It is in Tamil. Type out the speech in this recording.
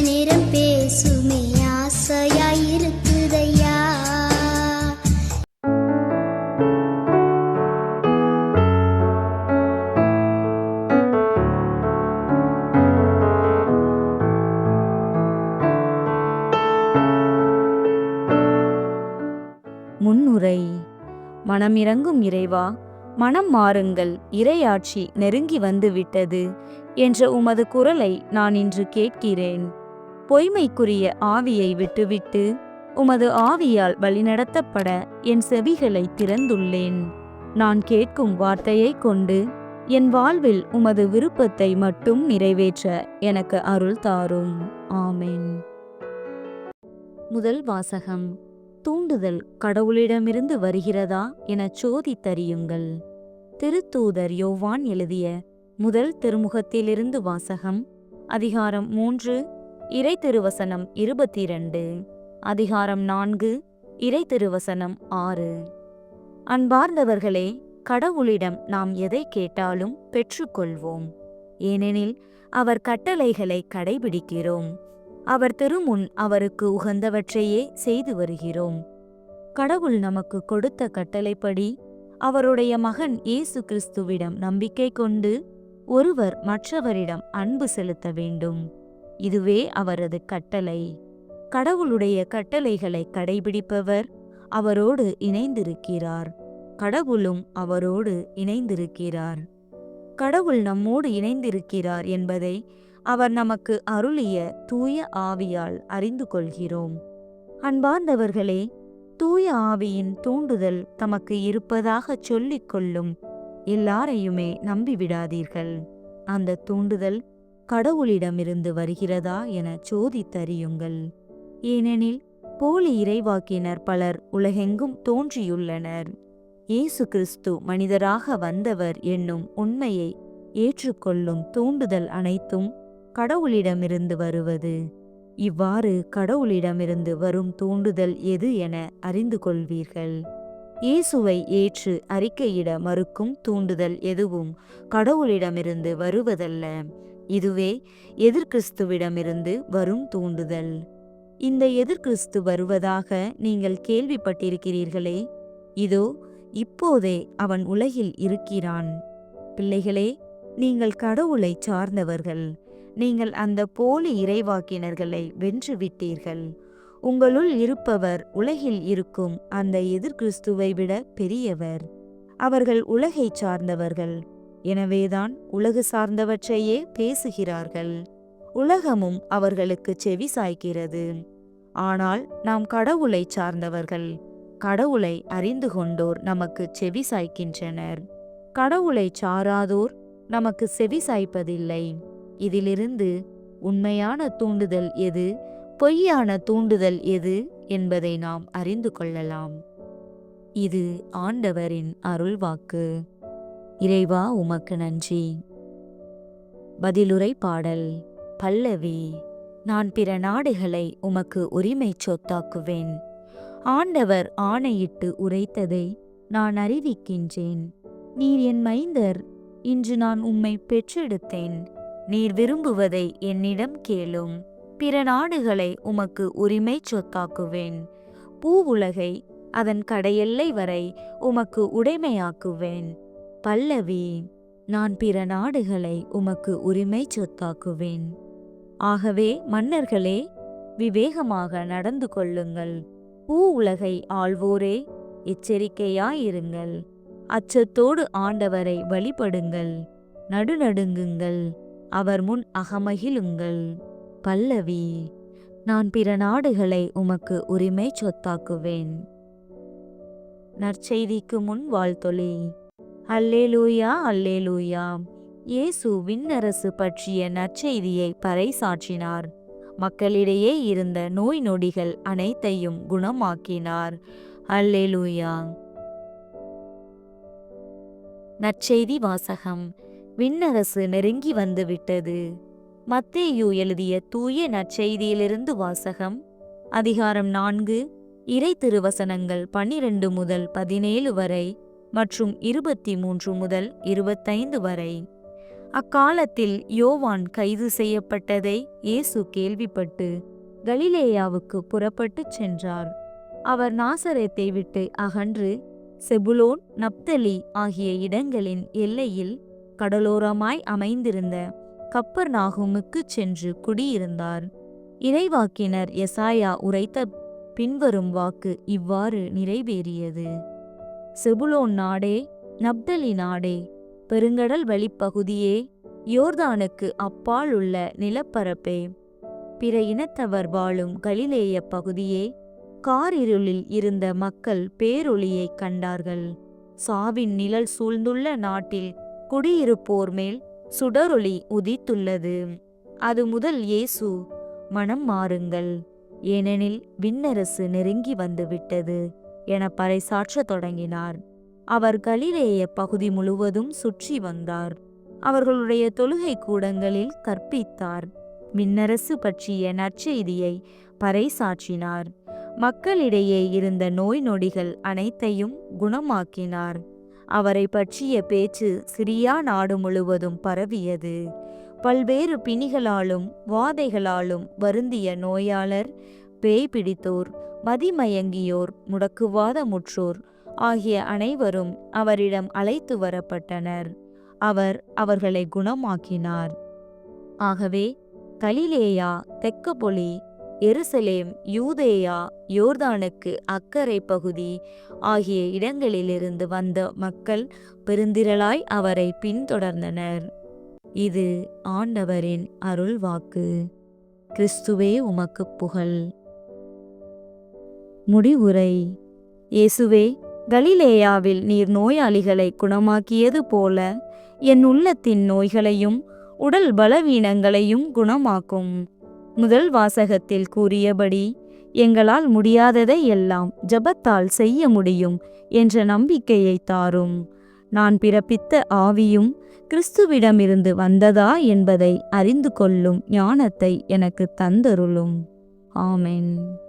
நேரம் பேசுமே ஆசையாயிருக்குதையா? முன்னுரை. மனமிறங்கும் இறைவா மனம் மாறுங்கள் இரையாட்சி நெருங்கி வந்துவிட்டது என்ற உமது குரலை நான் இன்று கேட்கிறேன். பொய்மைக்குரிய ஆவியை விட்டுவிட்டு உமது ஆவியால் வழிநடத்தப்பட என் செவிகளை திறந்துள்ளேன். நான் கேட்கும் வார்த்தையைக் கொண்டு என் வாழ்வில் உமது விருப்பத்தை மட்டும் நிறைவேற்ற எனக்கு அருள் தாரும். ஆமேன். முதல் வாசகம் தூண்டுதல் கடவுளிடமிருந்து வருகிறதா என சோதித்தறியுங்கள். திருத்தூதர் யோவான் எழுதிய முதல் திருமுகத்திலிருந்து வாசகம் அதிகாரம் மூன்று இறை திருவசனம் இருபத்தி இரண்டு அதிகாரம் நான்கு இறை திருவசனம் ஆறு. அன்பார்ந்தவர்களே கடவுளிடம் நாம் எதை கேட்டாலும் பெற்றுக்கொள்வோம். ஏனெனில் அவர் கட்டளைகளை கடைபிடிக்கிறோம். அவர் திருமுன் அவருக்கு உகந்தவற்றையே செய்து வருகிறோம். கடவுள் நமக்கு கொடுத்த கட்டளைப்படி அவருடைய மகன் இயேசு கிறிஸ்துவிடம் நம்பிக்கை கொண்டு ஒருவர் மற்றவரிடம் அன்பு செலுத்த வேண்டும். இதுவே அவரது கட்டளை. கடவுளுடைய கட்டளைகளை கடைபிடிப்பவர் அவரோடு இணைந்திருக்கிறார். கடவுளும் அவரோடு இணைந்திருக்கிறார். கடவுள் நம்மோடு இணைந்திருக்கிறார் என்பதை அவர் நமக்கு அருளிய தூய ஆவியால் அறிந்து கொள்கிறோம். அன்பார்ந்தவர்களே தூய ஆவியின் தூண்டுதல் தமக்கு இருப்பதாகச் சொல்லிக் கொள்ளும் எல்லாரையுமே நம்பிவிடாதீர்கள். அந்த தூண்டுதல் கடவுளிடமிருந்து வருகிறதா என சோதித்தறியுங்கள். ஏனெனில் போலி இறைவாக்கினர் பலர் உலகெங்கும் தோன்றியுள்ளனர். இயேசு கிறிஸ்து மனிதராக வந்தவர் என்னும் உண்மையை ஏற்றுக்கொள்ளும் தூண்டுதல் அனைத்தும் கடவுளிடமிருந்து வருவது. இவ்வாறு கடவுளிடமிருந்து வரும் தூண்டுதல் எது என அறிந்து கொள்வீர்கள். இயேசுவை ஏற்று அறிக்கையிட மறுக்கும் தூண்டுதல் எதுவும் கடவுளிடமிருந்து வருவதல்ல. இதுவே எதிர்கிறிஸ்துவிடமிருந்து வரும் தூண்டுதல். இந்த எதிர்கிறிஸ்து வருவதாக நீங்கள் கேள்விப்பட்டிருக்கிறீர்களே இதோ இப்போதே அவன் உலகில் இருக்கிறான். பிள்ளைகளே நீங்கள் கடவுளை சார்ந்தவர்கள். நீங்கள் அந்த போலி இறைவாக்கினர்களை வென்று விட்டீர்கள் உங்களுள் இருப்பவர் உலகில் இருக்கும் அந்த எதிர்கிறிஸ்துவை விட பெரியவர். அவர்கள் உலகை சார்ந்தவர்கள். எனவேதான் உலகு சார்ந்தவற்றையே பேசுகிறார்கள். உலகமும் அவர்களுக்கு செவி சாய்க்கிறது. ஆனால் நாம் கடவுளை சார்ந்தவர்கள். கடவுளை அறிந்து கொண்டோர் நமக்கு செவி சாய்க்கின்றனர். கடவுளை சாராதோர் நமக்கு செவி சாய்ப்பதில்லை. இதிலிருந்து உண்மையான தூண்டுதல் எது? பொய்யான தூண்டுதல் எது? என்பதை நாம் அறிந்து கொள்ளலாம். இது ஆண்டவரின் அருள்வாக்கு. இறைவா உமக்கு நன்றி. பதிலுரை பாடல் பல்லவி நான் பிற நாடுகளை உமக்கு உரிமை சொத்தாக்குவேன். ஆண்டவர் ஆணையிட்டு உரைத்ததை நான் அறிவிக்கின்றேன். நீர் என் மைந்தர் இன்று நான் உம்மை பெற்றெடுத்தேன். நீர் விரும்புவதை என்னிடம் கேளும். பிற நாடுகளை உமக்கு உரிமை சொத்தாக்குவேன். பூவுலகை அதன் கடையெல்லை வரை உமக்கு உடைமையாக்குவேன். பல்லவி நான் பிற நாடுகளை உமக்கு உரிமை சொத்தாக்குவேன். ஆகவே மன்னர்களே விவேகமாக நடந்து கொள்ளுங்கள். பூ உலகை ஆள்வோரே எச்சரிக்கையாயிருங்கள். அச்சத்தோடு ஆண்டவரை வழிபடுங்கள். நடுநடுங்குங்கள். அவர் முன் அகமகிழுங்கள். பல்லவி நான் பிற நாடுகளை உமக்கு உரிமை சொத்தாக்குவேன். நற்செய்திக்கு முன் வாழ்த்தொழி. அல்லேலூயா அல்லேலூயா. இயேசு விண்ணரசு பற்றிய நற்செய்தியை பறைசாற்றினார். மக்களிடையே இருந்த நோய் நொடிகள் அனைத்தையும் குணமாக்கினார். அல்லேலூயா. நற்செய்தி வாசகம். விண்ணரசு நெருங்கி வந்து விட்டது மத்தேயு எழுதிய தூய நற்செய்தியிலிருந்து வாசகம். அதிகாரம் நான்கு. இறை திருவசனங்கள் பன்னிரண்டு முதல் பதினேழு வரை மற்றும் இருபத்தி மூன்று முதல் இருபத்தைந்து வரை. அக்காலத்தில் யோவான் கைது செய்யப்பட்டதை இயேசு கேள்விப்பட்டு கலிலேயாவுக்கு புறப்பட்டுச் சென்றார். அவர் நாசரத்தை விட்டு அகன்று செபுலோன் நப்தலி ஆகிய இடங்களின் எல்லையில் கடலோரமாய் அமைந்திருந்த கப்பர் நாகுமுக்குச் சென்று குடியிருந்தார். இறைவாக்கினர் எசாயா உரைத்த பின்வரும் வாக்கு இவ்வாறு நிறைவேறியது. செபுலோன் நாடே நப்தலி நாடே பெருங்கடல் வழிப்பகுதியே யோர்தானுக்கு அப்பால் உள்ள நிலப்பரப்பே. பிற இனத்தவர் வாழும் கலிலேய பகுதியே காரிருளில் இருந்த மக்கள் பேரொளியைக் கண்டார்கள். சாவின் நிழல் சூழ்ந்துள்ள நாட்டில் குடியிருப்போர் மேல் சுடரொளி உதித்துள்ளது. அது முதல் இயேசு மனம் மாறுங்கள். ஏனெனில் விண்ணரசு நெருங்கி வந்துவிட்டது. என பறைசாற்ற தொடங்கினார். அவர் கலிலேய பகுதி முழுவதும் சுற்றி வந்தார். அவர்களுடைய தொழுகை கூடங்களில் கற்பித்தார். மின்னரசு பற்றிய நற்செய்தியை பறைசாற்றினார். மக்களிடையே இருந்த நோய் நொடிகள் அனைத்தையும் குணமாக்கினார். அவரை பற்றிய பேச்சு சிரியா நாடு முழுவதும் பரவியது. பல்வேறு பிணிகளாலும் வாதைகளாலும் வருந்திய நோயாளர் பேய் பிடித்தோர் மதிமயங்கியோர் முடக்குவாத முற்றோர் ஆகிய அனைவரும் அவரிடம் அழைத்து வரப்பட்டனர். அவர் அவர்களை குணமாக்கினார். ஆகவே கலிலேயா தெக்கப்பொலி எருசலேம் யூதேயா யோர்தானுக்கு அக்கறை பகுதி ஆகிய இடங்களிலிருந்து வந்த மக்கள் பெருந்திரளாய் அவரை பின்தொடர்ந்தனர். இது ஆண்டவரின் அருள்வாக்கு. கிறிஸ்துவே உமக்கு புகழ். முடிவுரை. இயேசுவே கலிலேயாவில் நீர் நோயாளிகளை குணமாக்கியது போல என் உள்ளத்தின் நோய்களையும் உடல் பலவீனங்களையும் குணமாக்கும். முதல் வாசகத்தில் கூறியபடி எங்களால் முடியாததை எல்லாம் ஜபத்தால் செய்ய முடியும் என்ற நம்பிக்கையை தாரும். நான் பிறப்பித்த ஆவியும் கிறிஸ்துவிடமிருந்து வந்ததா என்பதை அறிந்து கொள்ளும் ஞானத்தை எனக்கு தந்தருளும். ஆமென்.